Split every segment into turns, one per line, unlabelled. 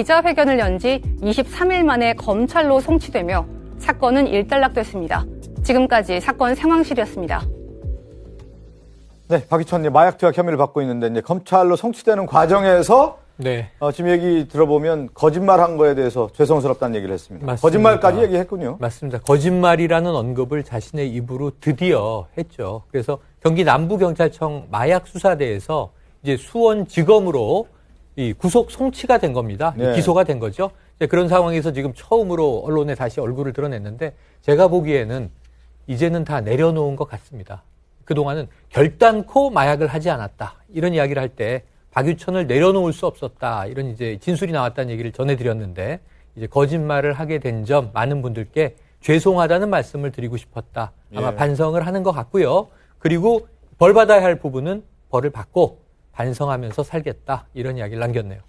기자회견을 연 지 23일 만에 검찰로 송치되며 사건은 일단락됐습니다. 지금까지 사건 상황실이었습니다.
네, 박희천님 마약 투약 혐의를 받고 있는데 이제 검찰로 송치되는 과정에서
네.
어, 지금 얘기 들어보면 거짓말한 거에 대해서 죄송스럽다는 얘기를 했습니다.
맞습니다.
거짓말까지 얘기했군요.
맞습니다. 거짓말이라는 언급을 자신의 입으로 드디어 했죠. 그래서 경기 남부경찰청 마약수사대에서 이제 수원지검으로 이 구속 송치가 된 겁니다.
네.
기소가 된 거죠. 그런 상황에서 지금 처음으로 언론에 다시 얼굴을 드러냈는데 제가 보기에는 이제는 다 내려놓은 것 같습니다. 그동안은 결단코 마약을 하지 않았다. 이런 이야기를 할 때 박유천을 내려놓을 수 없었다. 이런 이제 진술이 나왔다는 얘기를 전해드렸는데 이제 거짓말을 하게 된 점 많은 분들께 죄송하다는 말씀을 드리고 싶었다. 아마
예.
반성을 하는 것 같고요. 그리고 벌 받아야 할 부분은 벌을 받고 반성하면서 살겠다. 이런 이야기를 남겼네요.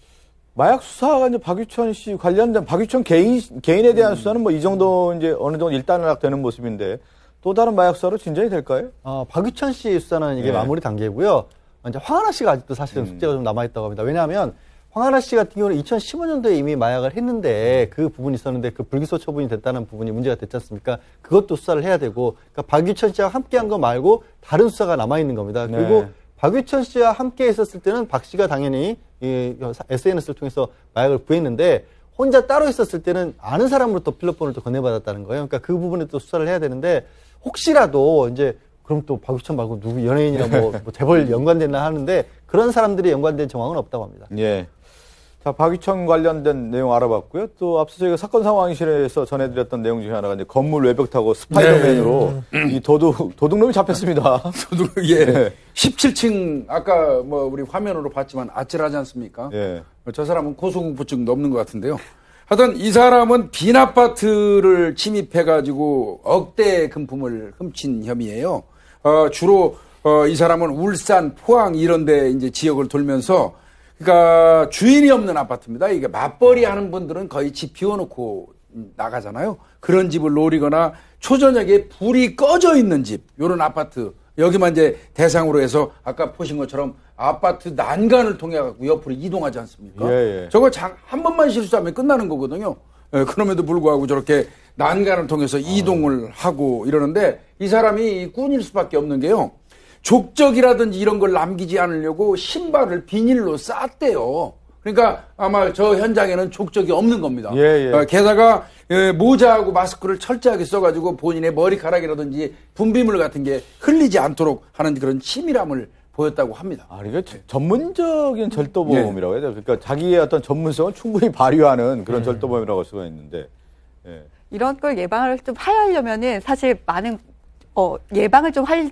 마약 수사가 이제 박유천 씨 관련된 박유천 개인 개인에 대한 수사는 뭐 이 정도 이제 어느 정도 일단락되는 모습인데 또 다른 마약 수사로 진전이 될까요?
어, 박유천 씨 수사는 이게
예.
마무리 단계고요. 이제 황하나 씨가 아직도 사실은 숙제가 좀 남아 있다고 합니다. 왜냐하면 황하나 씨 같은 경우는 2015년도에 이미 마약을 했는데 그 부분이 있었는데 그 불기소 처분이 됐다는 부분이 문제가 됐지 않습니까? 그것도 수사를 해야 되고 그러니까 박유천 씨와 함께한 거 말고 다른 수사가 남아 있는 겁니다. 그리고
네.
박유천 씨와 함께 있었을 때는 박 씨가 당연히 이 SNS를 통해서 마약을 구했는데 혼자 따로 있었을 때는 아는 사람으로부터 필로폰을 또 건네받았다는 거예요. 그러니까 그 부분에 또 수사를 해야 되는데 혹시라도 이제 그럼 또 박유천 말고 누구 연예인이나 뭐, 뭐 재벌 연관됐나 하는데 그런 사람들이 연관된 정황은 없다고 합니다.
예. 자, 박유천 관련된 내용 알아봤고요. 또 앞서 저희가 사건 상황실에서 전해드렸던 내용 중에 하나가 이제 건물 외벽 타고 스파이더맨으로 이 도둑, 도둑놈이 잡혔습니다.
저도 예.
네.
17층 아까 뭐 우리 화면으로 봤지만 아찔하지 않습니까?
예.
저 사람은 고소공포증 넘는 것 같은데요. 하여튼 이 사람은 빈 아파트를 침입해가지고 억대 금품을 훔친 혐의예요. 어, 주로 어, 이 사람은 울산, 포항 이런 데 이제 지역을 돌면서 그러니까 주인이 없는 아파트입니다. 이게 맞벌이 하는 분들은 거의 집 비워놓고 나가잖아요. 그런 집을 노리거나 초저녁에 불이 꺼져 있는 집, 요런 아파트 여기만 이제 대상으로 해서 아까 보신 것처럼 아파트 난간을 통해 갖고 옆으로 이동하지 않습니까?
예, 예.
저거 장, 한 번만 실수하면 끝나는 거거든요. 예, 그럼에도 불구하고 저렇게 난간을 통해서 이동을 하고 이러는데 이 사람이 꾼일 수밖에 없는 게요. 족적이라든지 이런 걸 남기지 않으려고 신발을 비닐로 쌌대요. 그러니까 아마 저 현장에는 족적이 없는 겁니다.
예, 예.
어, 게다가 예, 모자하고 마스크를 철저하게 써가지고 본인의 머리카락이라든지 분비물 같은 게 흘리지 않도록 하는 그런 치밀함을 보였다고 합니다.
아, 이게 저- 전문적인 절도범이라고 해야 돼요. 그러니까 자기의 어떤 전문성을 충분히 발휘하는 그런 절도범이라고 할 수가 있는데. 예.
이런 걸 예방을 좀 하려면은 사실 많은 어 예방을 좀 할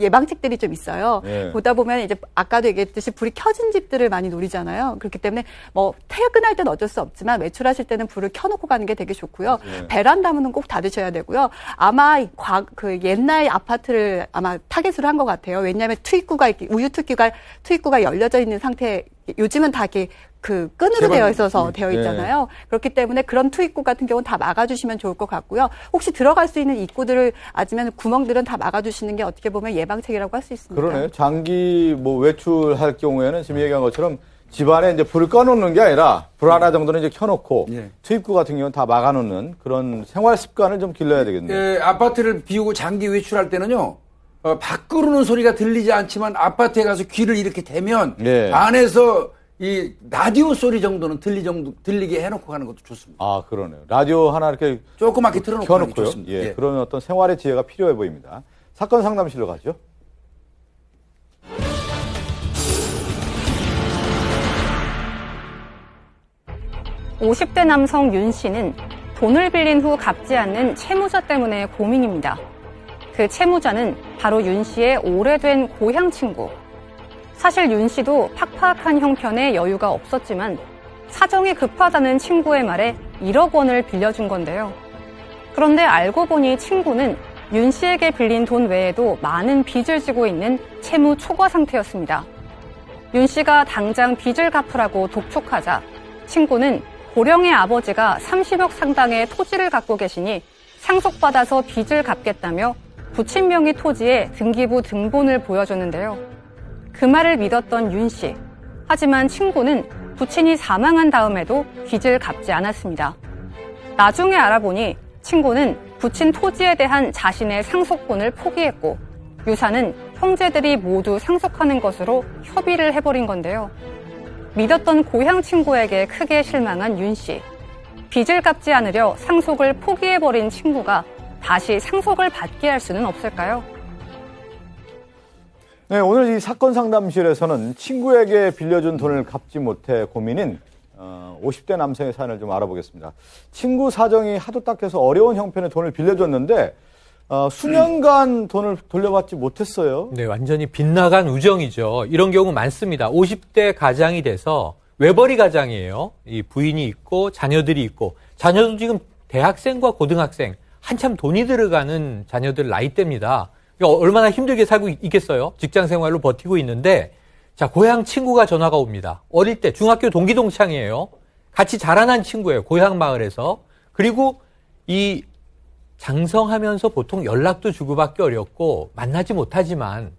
예방책들이 좀 있어요.
예.
보다 보면 이제 아까도 얘기했듯이 불이 켜진 집들을 많이 노리잖아요. 그렇기 때문에 뭐 퇴근할 때는 어쩔 수 없지만 외출하실 때는 불을 켜놓고 가는 게 되게 좋고요.
예.
베란다 문은 꼭 닫으셔야 되고요. 아마 이 과, 그 옛날 아파트를 아마 타겟으로 한 것 같아요. 왜냐하면 투입구가 이렇게 우유 투입구가 투입구가 열려져 있는 상태. 요즘은 다 이렇게 그 끈으로
개방-
되어 있어서
예.
되어 있잖아요. 그렇기 때문에 그런 투입구 같은 경우는 다 막아주시면 좋을 것 같고요. 혹시 들어갈 수 있는 입구들을 아니면 구멍들은 다 막아주시는 게 어떻게 보면 예방책이라고 할 수 있습니다.
그러네요. 장기 뭐 외출할 경우에는 지금 얘기한 것처럼 집안에 이제 불을 꺼놓는 게 아니라 불 하나 정도는 이제 켜놓고
예.
투입구 같은 경우는 다 막아놓는 그런 생활 습관을 좀 길러야 되겠네요.
예, 아파트를 비우고 장기 외출할 때는요. 어, 밖으로는 소리가 들리지 않지만 아파트에 가서 귀를 이렇게 대면
예.
안에서 이 라디오 소리 정도는 들리 정도 들리게 해놓고 가는 것도 좋습니다.
아, 그러네요. 라디오 하나 이렇게
조그맣게 틀어놓고
켜놓고요.
좋습니다.
예,
예.
그런 어떤 생활의 지혜가 필요해 보입니다. 사건 상담실로 가죠.
오십 대 남성 윤 씨는 돈을 빌린 후 갚지 않는 채무자 때문에 고민입니다. 그 채무자는 바로 윤 씨의 오래된 고향 친구. 사실 윤 씨도 팍팍한 형편에 여유가 없었지만 사정이 급하다는 친구의 말에 1억 원을 빌려준 건데요. 그런데 알고 보니 친구는 윤 씨에게 빌린 돈 외에도 많은 빚을 지고 있는 채무 초과 상태였습니다. 윤 씨가 당장 빚을 갚으라고 독촉하자 친구는 고령의 아버지가 30억 상당의 토지를 갖고 계시니 상속받아서 빚을 갚겠다며 부친 명의 토지에 등기부 등본을 보여줬는데요. 그 말을 믿었던 윤 씨. 하지만 친구는 부친이 사망한 다음에도 빚을 갚지 않았습니다. 나중에 알아보니 친구는 부친 토지에 대한 자신의 상속권을 포기했고 유산은 형제들이 모두 상속하는 것으로 협의를 해버린 건데요. 믿었던 고향 친구에게 크게 실망한 윤 씨. 빚을 갚지 않으려 상속을 포기해버린 친구가 다시 상속을 받게 할 수는 없을까요?
네, 오늘 이 사건 상담실에서는 친구에게 빌려준 돈을 갚지 못해 고민인 어, 50대 남성의 사연을 좀 알아보겠습니다. 친구 사정이 하도 딱해서 어려운 형편의 돈을 빌려줬는데 어, 수년간 돈을 돌려받지 못했어요.
네, 완전히 빗나간 우정이죠. 이런 경우 많습니다. 50대 가장이 돼서 외벌이 가장이에요. 이 부인이 있고 자녀들이 있고 자녀도 지금 대학생과 고등학생 한참 돈이 들어가는 자녀들 나이대입니다. 이거 얼마나 힘들게 살고 있겠어요? 직장 생활로 버티고 있는데 자, 고향 친구가 전화가 옵니다. 어릴 때 중학교 동기 동창이에요. 같이 자라난 친구예요. 고향 마을에서. 그리고 이 장성하면서 보통 연락도 주고받기 어렵고 만나지 못하지만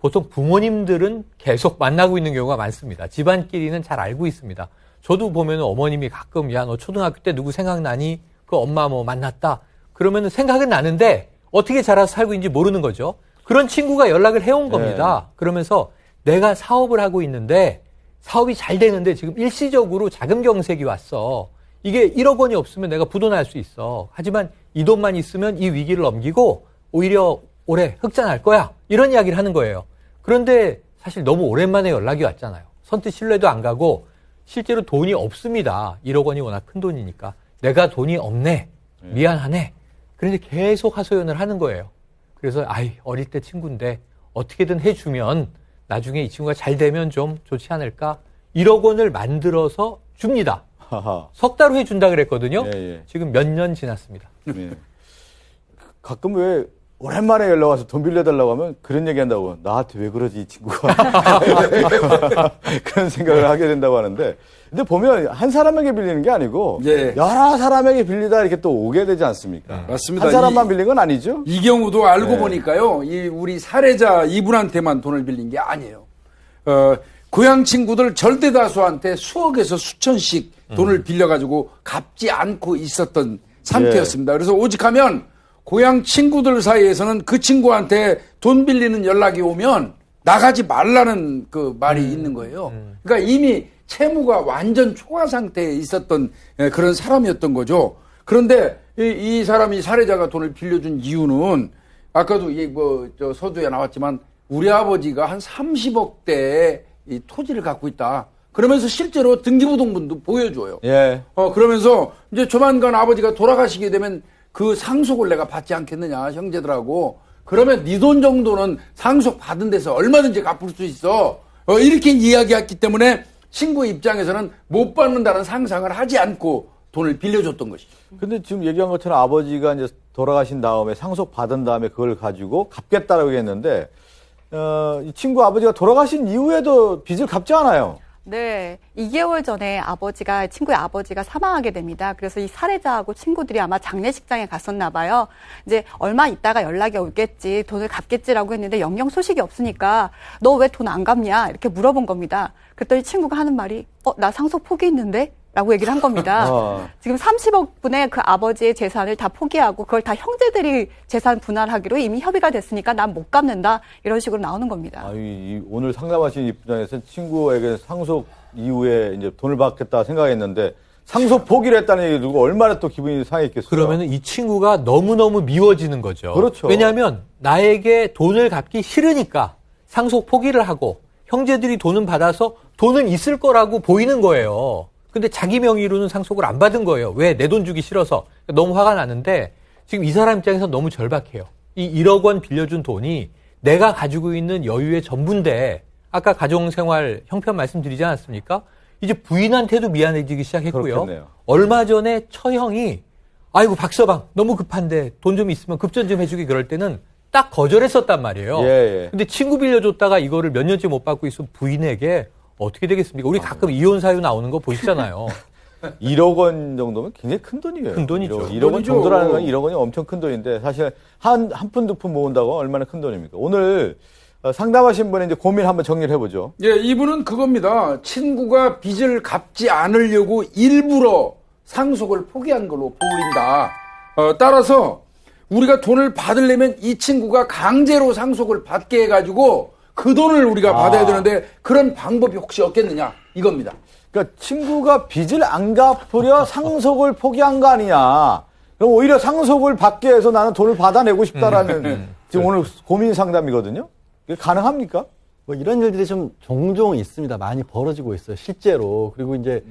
보통 부모님들은 계속 만나고 있는 경우가 많습니다. 집안끼리는 잘 알고 있습니다. 저도 보면 어머님이 가끔 야 너 초등학교 때 누구 생각나니? 그 엄마 뭐 만났다. 그러면 생각은 나는데 어떻게 자라서 살고 있는지 모르는 거죠. 그런 친구가 연락을 해온 겁니다. 그러면서 내가 사업을 하고 있는데 사업이 잘 되는데 지금 일시적으로 자금 경색이 왔어. 이게 1억 원이 없으면 내가 부도날 수 있어. 하지만 이 돈만 있으면 이 위기를 넘기고 오히려 올해 흑자 날 거야. 이런 이야기를 하는 거예요. 그런데 사실 너무 오랜만에 연락이 왔잖아요. 선뜻 신뢰도 안 가고 실제로 돈이 없습니다. 1억 원이 워낙 큰 돈이니까. 내가 돈이 없네. 미안하네. 그런데 계속 하소연을 하는 거예요. 그래서 아이 어릴 때 친구인데 어떻게든 해주면 나중에 이 친구가 잘 되면 좀 좋지 않을까? 1억 원을 만들어서 줍니다. 석 달 후에 준다 그랬거든요.
예, 예.
지금 몇 년 지났습니다.
네. 가끔 왜 오랜만에 연락 와서 돈 빌려달라고 하면 그런 얘기 한다고 나한테 왜 그러지 이 친구가 그런 생각을 하게 된다고 하는데 근데 보면 한 사람에게 빌리는 게 아니고
예.
여러 사람에게 빌리다 이렇게 또 오게 되지 않습니까?
맞습니다.
한 사람만
이-
빌린 건 아니죠?
이 경우도 알고
네.
보니까요, 이 우리 살해자 이분한테만 돈을 빌린 게 아니에요. 어, 고향 친구들 절대 다수한테 수억에서 수천씩 돈을 빌려가지고 갚지 않고 있었던 상태였습니다. 그래서 오직하면 고향 친구들 사이에서는 그 친구한테 돈 빌리는 연락이 오면 나가지 말라는 그 말이 있는 거예요. 그러니까 이미 채무가 완전 초과 상태에 있었던 예, 그런 사람이었던 거죠. 그런데 이, 이 사람이 살해자가 돈을 빌려준 이유는 아까도 이뭐저 서두에 나왔지만 우리 아버지가 한 30억대의 이 토지를 갖고 있다. 그러면서 실제로 등기부등본도 보여줘요.
예.
어 그러면서 이제 조만간 아버지가 돌아가시게 되면 그 상속을 내가 받지 않겠느냐 형제들하고 그러면 네 돈 정도는 상속 받은 데서 얼마든지 갚을 수 있어. 어, 이렇게 이야기했기 때문에 친구 입장에서는 못 받는다는 상상을 하지 않고 돈을 빌려줬던 것이죠.
근데 지금 얘기한 것처럼 아버지가 이제 돌아가신 다음에 상속 받은 다음에 그걸 가지고 갚겠다라고 했는데 어, 이 친구 아버지가 돌아가신 이후에도 빚을 갚지 않아요.
네. 2개월 전에 아버지가, 친구의 아버지가 사망하게 됩니다. 그래서 이 살해자하고 친구들이 아마 장례식장에 갔었나 봐요. 이제 얼마 있다가 연락이 오겠지, 돈을 갚겠지라고 했는데 영영 소식이 없으니까 너 왜 돈 안 갚냐? 이렇게 물어본 겁니다. 그랬더니 친구가 하는 말이, 어, 나 상속 포기했는데? 라고 얘기를 한 겁니다.
아.
지금 30억 분의 그 아버지의 재산을 다 포기하고 그걸 다 형제들이 재산 분할하기로 이미 협의가 됐으니까 난 못 갚는다. 이런 식으로 나오는 겁니다.
아, 이, 이 오늘 상담하신 입장에서 친구에게 상속 이후에 이제 돈을 받겠다 생각했는데 상속 포기를 했다는 얘기 듣고 얼마나 또 기분이 상했겠어요.
그러면 이 친구가 너무너무 미워지는 거죠.
그렇죠.
왜냐하면 나에게 돈을 갚기 싫으니까 상속 포기를 하고 형제들이 돈은 받아서 돈은 있을 거라고 보이는 거예요. 근데 자기 명의로는 상속을 안 받은 거예요. 왜? 내 돈 주기 싫어서. 너무 화가 나는데 지금 이 사람 입장에서 너무 절박해요. 이 1억 원 빌려준 돈이 내가 가지고 있는 여유의 전부인데 아까 가정생활 형편 말씀드리지 않았습니까? 이제 부인한테도 미안해지기 시작했고요.
그렇겠네요.
얼마 전에 처형이 아이고 박서방 너무 급한데 돈 좀 있으면 급전 좀 해주기 그럴 때는 딱 거절했었단 말이에요.
예, 예.
근데 친구 빌려줬다가 이거를 몇 년째 못 받고 있으면 부인에게 어떻게 되겠습니까? 우리 가끔 이혼 사유 나오는 거 보시잖아요.
1억 원 정도면 굉장히 큰 돈이에요.
큰 돈이죠.
1억,
큰
1억 원. 정도라는 건 1억 원이 엄청 큰 돈인데 사실 한 한 푼 두 푼 모은다고 얼마나 큰 돈입니까? 오늘 어, 상담하신 분의 이제 고민 한번 정리를 해보죠.
예, 이분은 그겁니다. 친구가 빚을 갚지 않으려고 일부러 상속을 포기한 걸로 보인다. 어, 따라서 우리가 돈을 받으려면 이 친구가 강제로 상속을 받게 해가지고 그 돈을 우리가 받아야 되는데 그런 방법이 혹시 없겠느냐 이겁니다.
그러니까 친구가 빚을 안 갚으려 상속을 포기한 거 아니냐. 그럼 오히려 상속을 받게 해서 나는 돈을 받아내고 싶다라는 지금 오늘 고민 상담이거든요. 이게 가능합니까?
뭐 이런 일들이 좀 종종 있습니다. 많이 벌어지고 있어요. 실제로. 그리고 이제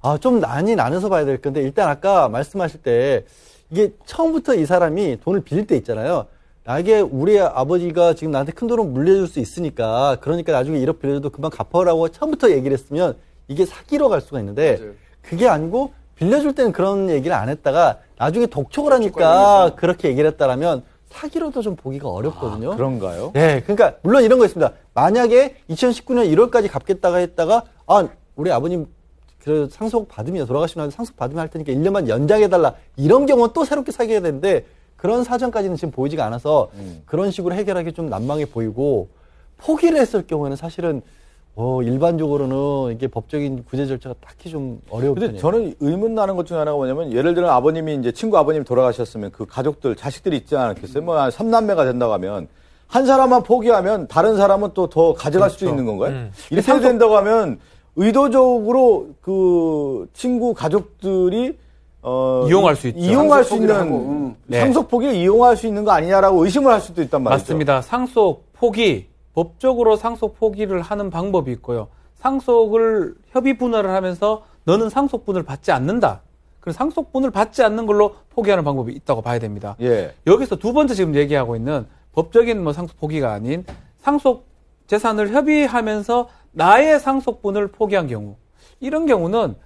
아, 좀 난이 나눠서 봐야 될 건데 일단 아까 말씀하실 때 이게 처음부터 이 사람이 돈을 빌릴 때 있잖아요. 나에게 우리 아버지가 지금 나한테 큰 돈을 물려줄 수 있으니까 그러니까 나중에 1억 빌려줘도 금방 갚아라고 처음부터 얘기를 했으면 이게 사기로 갈 수가 있는데
맞아요.
그게 아니고 빌려줄 때는 그런 얘기를 안 했다가 나중에 독촉을 하니까 그렇게 얘기를 했다라면 사기로도 좀 보기가 어렵거든요.
아, 그런가요?
네, 그러니까 물론 이런 거 있습니다. 만약에 2019년 1월까지 갚겠다가 했다가 아 우리 아버님 그 상속 받으면 돌아가시면 상속 받으면 할 테니까 1년만 연장해 달라 이런 경우는 또 새롭게 사귀어야 되는데 그런 사정까지는 지금 보이지가 않아서 그런 식으로 해결하기 좀 난망해 보이고 포기를 했을 경우에는 사실은 어, 일반적으로는 이게 법적인 구제 절차가 딱히 좀 어려울
근데
편이에요.
저는 의문 나는 것 중에 하나가 뭐냐면 예를 들어 아버님이 이제 친구 아버님이 돌아가셨으면 그 가족들 자식들이 있지 않겠어요? 뭐한 삼남매가 된다고 하면 한 사람만 포기하면 다른 사람은 또 더 가져갈 수도 있는 건가요?
음.
이렇게 된다고 하면 의도적으로 그 친구 가족들이 어
이용할 수 있죠.
이용할 수 있는
하고, 응.
네.
상속 포기를 이용할 수 있는 거 아니냐라고 의심을 할 수도 있단 말이죠.
맞습니다. 상속 포기, 법적으로 상속 포기를 하는 방법이 있고요. 상속을 협의 분할을 하면서 너는 상속분을 받지 않는다. 그럼 상속분을 받지 않는 걸로 포기하는 방법이 있다고 봐야 됩니다.
예.
여기서 두 번째 지금 얘기하고 있는 법적인 뭐 상속 포기가 아닌 상속 재산을 협의하면서 나의 상속분을 포기한 경우 이런 경우는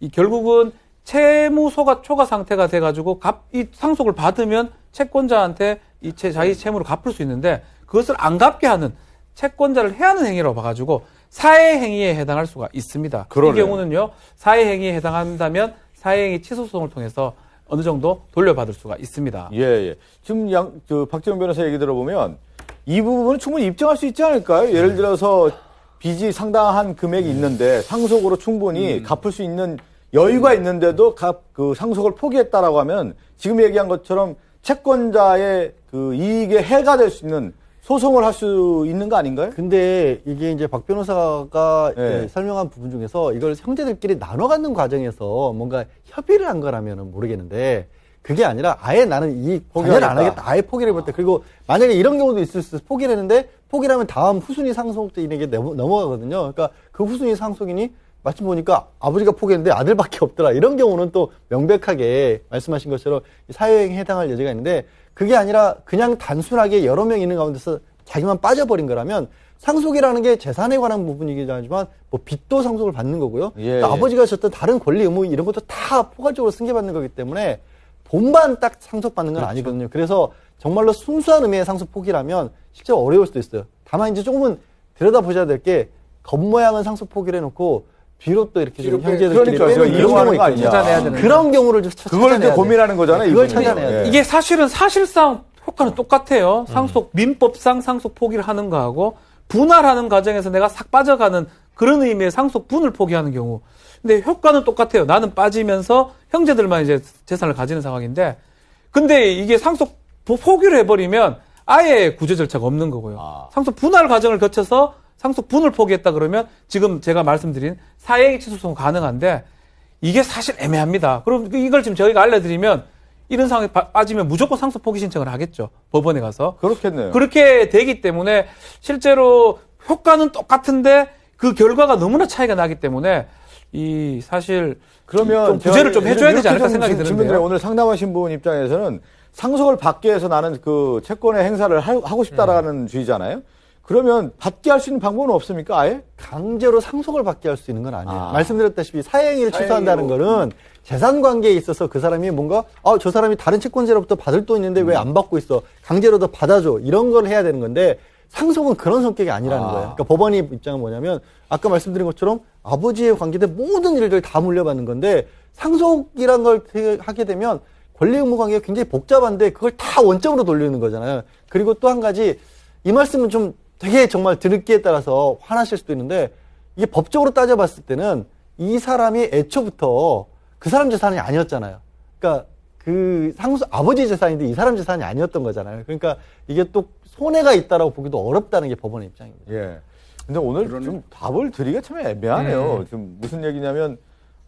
이 결국은 채무소가 초과 상태가 돼가지고 갚, 이 상속을 받으면 채권자한테 이 채, 자기 채무를 갚을 수 있는데 그것을 안 갚게 하는 채권자를 해하는 행위라고 봐가지고 사회 행위에 해당할 수가 있습니다.
그러네요.
이 경우는요 사회 행위에 해당한다면 사회 행위 취소소송을 통해서 어느 정도 돌려받을 수가 있습니다.
예, 예. 지금 양, 저, 박재훈 변호사 얘기 들어보면 이 부분은 충분히 입증할 수 있지 않을까요? 예를 들어서 빚이 상당한 금액이 있는데 상속으로 충분히 갚을 수 있는 여유가 있는데도 갚, 그 상속을 포기했다라고 하면 지금 얘기한 것처럼 채권자의 그 이익에 해가 될 수 있는 소송을 할 수 있는 거 아닌가요?
근데 이게 이제 박 변호사가
네.
예, 설명한 부분 중에서 이걸 형제들끼리 나눠 갖는 과정에서 뭔가 협의를 한 거라면 모르겠는데 그게 아니라 아예 나는 이 포기를 안.
하겠다.
아예 포기를 해버렸다. 그리고 만약에 이런 경우도 있을 수 있어. 포기를 했는데 포기를 하면 다음 후순위 상속인에게 넘어- 넘어가거든요. 그러니까 그 후순위 상속인이 마침 보니까 아버지가 포기했는데 아들밖에 없더라. 이런 경우는 또 명백하게 말씀하신 것처럼 사회행위에 해당할 여지가 있는데 그게 아니라 그냥 단순하게 여러 명 있는 가운데서 자기만 빠져버린 거라면 상속이라는 게 재산에 관한 부분이긴 하지만 뭐 빚도 상속을 받는 거고요.
예,
또
예.
아버지가 졌던 다른 권리 의무 이런 것도 다 포괄적으로 승계받는 거기 때문에 돈만 딱 상속받는 건 아니거든요. 그래서 정말로 순수한 의미의 상속 포기라면 실제 어려울 수도 있어요. 다만 이제 조금은 들여다보셔야 될 게 겉모양은 상속 포기를 해놓고 뒤로 또 이렇게 좀
뒤로 빼-
형제들끼리
그러니까
이런
거 아니냐.
찾아내야 되는
그런 경우를 좀 찾-
그걸 이제
찾아내야.
고민하는 거잖아요.
그걸
이분이.
찾아내야 돼요.
예.
이게 사실은 사실상 효과는 똑같아요. 상속 민법상 상속 포기를 하는 거하고 분할하는 과정에서 내가 싹 빠져가는 그런 의미의 상속분을 포기하는 경우. 근데 효과는 똑같아요. 나는 빠지면서 형제들만 이제 재산을 가지는 상황인데 근데 이게 상속 포- 포기를 해버리면 아예 구제 절차가 없는 거고요.
아.
상속 분할 과정을 거쳐서 상속 분을 포기했다 그러면 지금 제가 말씀드린 사행위 취소송 가능한데 이게 사실 애매합니다. 그럼 이걸 지금 저희가 알려드리면 이런 상황에 빠- 빠지면 무조건 상속 포기 신청을 하겠죠. 법원에 가서.
그렇겠네요.
그렇게 되기 때문에 실제로 효과는 똑같은데 그 결과가 너무나 차이가 나기 때문에 이 사실
그러면
좀 구제를 좀 해줘야 되지 않을까
좀
생각이
드는데요. 오늘 상담하신 분 입장에서는 상속을 받기 위해서 나는 그 채권의 행사를 하, 고 싶다라는
음.
주의잖아요. 그러면 받게 할 수 있는 방법은 없습니까? 아예?
강제로 상속을 받게 할 수 있는 건 아니에요.
아.
말씀드렸다시피 사행위를 취소한다는 거는 재산 관계에 있어서 그 사람이 뭔가 아, 저 사람이 다른 채권자로부터 받을 돈 있는데 왜 안 받고 있어? 강제로 더 받아줘. 이런 걸 해야 되는 건데 상속은 그런 성격이 아니라는
아.
거예요. 그러니까 법원의 입장은 뭐냐면 아까 말씀드린 것처럼 아버지에 관계된 모든 일들 다 물려받는 건데 상속이란 걸 되- 하게 되면 권리 의무 관계가 굉장히 복잡한데 그걸 다 원점으로 돌리는 거잖아요. 그리고 또 한 가지 이 말씀은 좀 되게 정말 드럽기에 따라서 화나실 수도 있는데 이게 법적으로 따져봤을 때는 이 사람이 애초부터 그 사람 재산이 아니었잖아요. 그러니까 그 상수 아버지 재산인데 이 사람 재산이 아니었던 거잖아요. 그러니까 이게 또 손해가 있다라고 보기도 어렵다는 게 법원의 입장입니다.
예. 근데 오늘
그러네.
좀 답을 드리기가 참 애매하네요.
음.
좀 무슨 얘기냐면,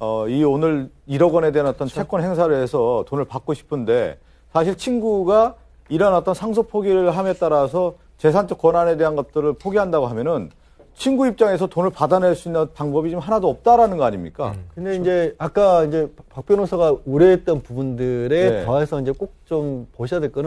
어, 이 오늘 1억 원에 대한 어떤 채권 행사를 해서 돈을 받고 싶은데, 사실 친구가 이런 어떤 상속 포기를 함에 따라서 재산적 권한에 대한 것들을 포기한다고 하면은 친구 입장에서 돈을 받아낼 수 있는 방법이 지금 하나도 없다라는 거 아닙니까?
근데 이제 아까 이제 박 변호사가 우려했던 부분들에
네.
더해서 이제 꼭 좀 보셔야 될 거는